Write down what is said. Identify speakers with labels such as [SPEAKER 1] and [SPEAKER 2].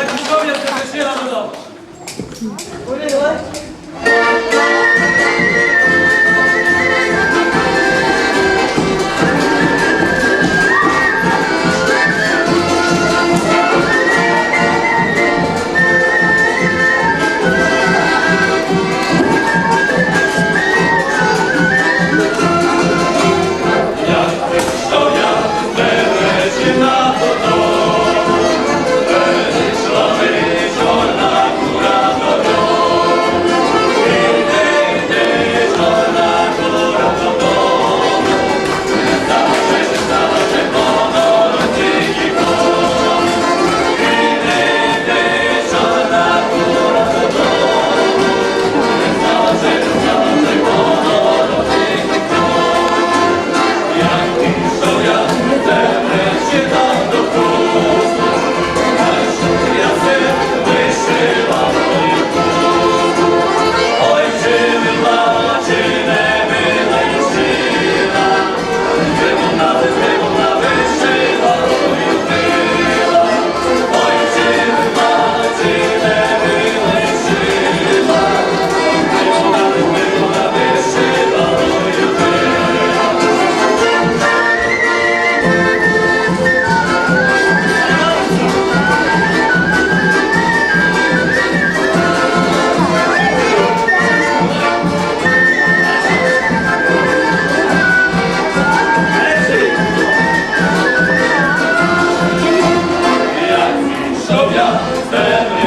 [SPEAKER 1] Как много мне это совершенно было. Ой, ой. земля.